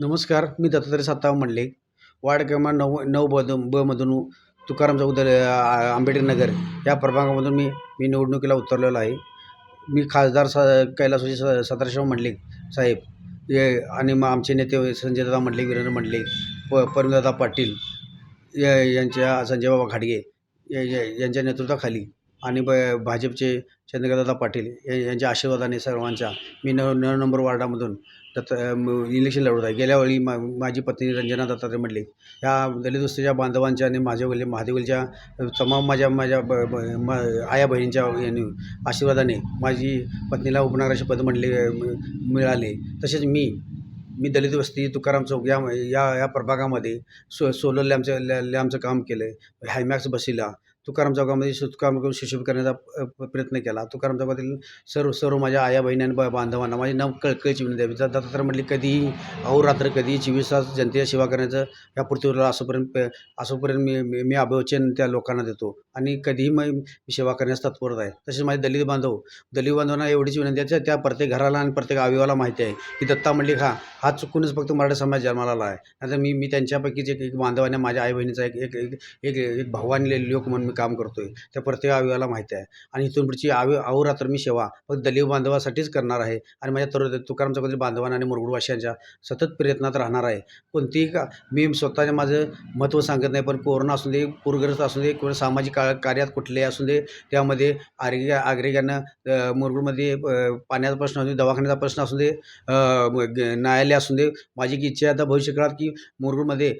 नमस्कार मी दत्तात्रय साताव म्हणले वार्ड क्रमांक नऊ नऊ बद बमधून तुकाराम चौक दल आंबेडकर नगर या प्रभागामधून मी मी निवडणुकीला उतरलेलो आहे. मी खासदार स कैलासोजी स सदाशिव म्हणले साहेब हे आणि मग आमचे नेते संजयदादा म्हणले वीरेंद्र म्हणले प परमदादा पाटील यांच्या संजयबाबा खाडगे यांच्या नेतृत्वाखाली आणि ब भाजपचे चंद्रकांतदादा पाटील या यांच्या आशीर्वादाने सर्वांच्या मी नऊ नऊ नंबर वार्डामधून दत्त इलेक्शन लढवत आहे. गेल्या वेळी मा माझी पत्नी रंजना दत्तात्रय मंडलिक ह्या दलित वस्तीच्या बांधवांच्या आणि माझ्या वडील महादेवलच्या तमाम माझ्या माझ्या ब ब म आया बहिणींच्या यांनी आशीर्वादाने माझी पत्नीला उपनगराचे पद म्हणले मिळाले. तसेच मी मी दलित वस्ती तुकाराम चौक या या या प्रभागामध्ये सो सोलर लॅम्पचं लॅ लॅम्पचं काम केलं आहे हायमॅक्स बसीला तुकाराम चौकामध्ये सुतकाम करून शिशुभ करण्याचा प्रयत्न केला. तुकाराम चौकातील सर्व सर्व माझ्या आया बहिणी आणि ब- बांधवांना माझी नव कळकळीची विनंती आहे जर दत्तात्रय म्हटली कधीही अहोरात्र कधीही चोवीस तास जनतेच्या सेवा करण्याचं या पृथ्वीवर असोपर्यंत असंपर्यंत असोपर्यंत मी मी मी अभिवचन त्या लोकांना देतो. आणि कधीही मग मी सेवा करण्यास तत्पर आहे. तसेच माझे दलित बांधव दलित बांधवांना एवढीच विनंती आहे त्या- प्रत्येक घराला आणि प्रत्येक आवीवाला माहिती आहे की दत्ता मंडलिक हा हा चुकूनच फक्त मराठा समाज जन्माला आला आहे आता मी मी त्यांच्यापैकीच एक एक बांधवाने माझ्या आई बहिणीचा एक एक एक एक एक लोक म्हणून मी काम करतो आहे त्या प्रत्येक अवयवाला माहिती आहे. आणि इथून पुढची आव अहोरात्र मी सेवा फक्त दलित बांधवासाठीच करणार आहे. आणि माझ्या तरुण तुकाराम चौकातील बांधवांना आणि मुरगुडवासियांच्या सतत प्रयत्नात राहणार आहे. कोणतीही का मी स्वतःच्या माझं महत्त्व सांगत नाही पण कोरोना असू दे पूरग्रस्त असू दे किंवा सामाजिक का कार्यात कुठले असू दे त्यामध्ये आरोग्य नागरिकांना मुरगुडमध्ये पाण्याचा प्रश्न असू दे दवाखान्याचा प्रश्न असू दे न्यायालय असू दे माझी इच्छा आहे आता भविष्यकाळात की मुरगुडमध्ये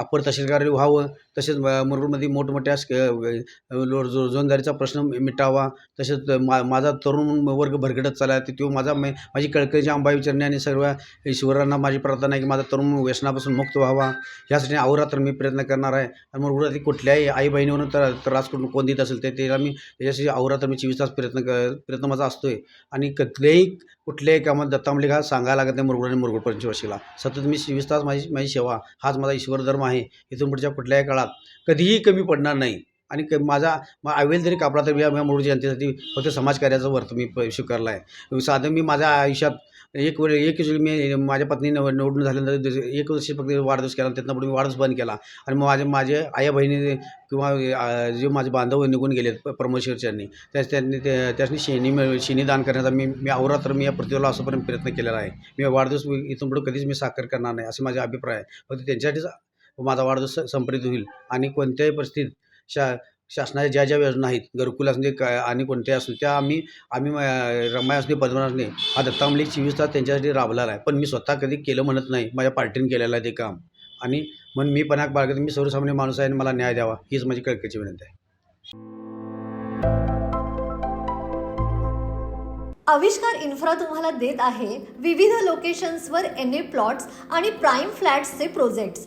अपर तहसीलदार व्हावं. तसेच मुरगुडमध्ये मोठमोठ्या लोड जो- रोजंदारीचा प्रश्न मिटावा तसेच मा माझा तरुण वर्ग भरगडत चालला आहे तो माझा मै- माझी कळकळीची अंबा विचारणे आणि सर्व ईश्वरांना माझी प्रार्थना आहे की माझा तरुण व्यसनापासून मुक्त व्हावा. यासाठी अहोरात्र मी प्रयत्न करणार आहे. आणि मुरगुडातील कुठल्याही आई बहिणीवरून तर त्रास करून कोण देत असेल ते त्याला मी त्याच्यासाठी अहोरात्र मी चोवीस तास प्रयत्न क प्रयत्न माझा असतो आहे आणि कुठल्याही कुठल्याही कामात दत्तामलिका सांगायला लागत नाही मुरगुड आणि मुरगुड पंचवर्षीला सतत मी चोवीस तास माझी माझी सेवा हाच माझा ईश्वर धर्म आहे. इथून पुढच्या कुठल्याही काळात कधीही कमी पडणार नाही. आणि क माझा मग आवेल जरी कापला तरी या मुरगुड जनतेसाठी फक्त समाजकार्याचा वर्त मी प- स्वीकारला आहे साधं मी माझ्या आयुष्यात एक वेळ एक मी माझ्या पत्नी निवडून झाल्यानंतर एक वर्ष फक्त वाढदिवस केला त्यातनं पुढे मी वाढदिवस बंद केला. आणि मग माझे माझे आया बहिणी किंवा जे माझे बांधव निघून गेलेत प- प्रमोशरच्यांनी त्याच त्यांनी ते- त्यासनी शेणी मिळ- शेणी दान करण्याचा मी मी अवरात्र मी या पृथ्वीला असंपर्यंत प्रयत्न केलेला आहे. मी वाढदिवस इथून पुढे कधीच मी साखर करणार नाही असे माझे अभिप्राय आहे. फक्त त्यांच्यासाठीच माझा वाढदिवस संपरीत होईल आणि कोणत्याही परिस्थितीत शा शासनाच्या ज्या ज्या योजना आहेत घरकुल असू दे काय आणि कोणत्याही असू त्या आम्ही आम्ही रमाय रमाई असू दे पद्मनाभ असू हा दत्तामलिक चोवीस तास त्यांच्यासाठी राबलेला आहे. पण मी स्वतः कधी केलं म्हणत नाही. माझ्या पार्टीने केलेलं आहे ते काम. आणि म्हणून मी पणाक बाळगत मी सर्वसामान्य माणूस आहे आणि मला न्याय द्यावा. हीच माझी कळकळीची विनंती आहे. आविष्कार इन्फ्रा तुम्हाला देत आहे विविध लोकेशन्सवर एन ए प्लॉट्स आणि प्राईम फ्लॅट्सचे प्रोजेक्ट्स.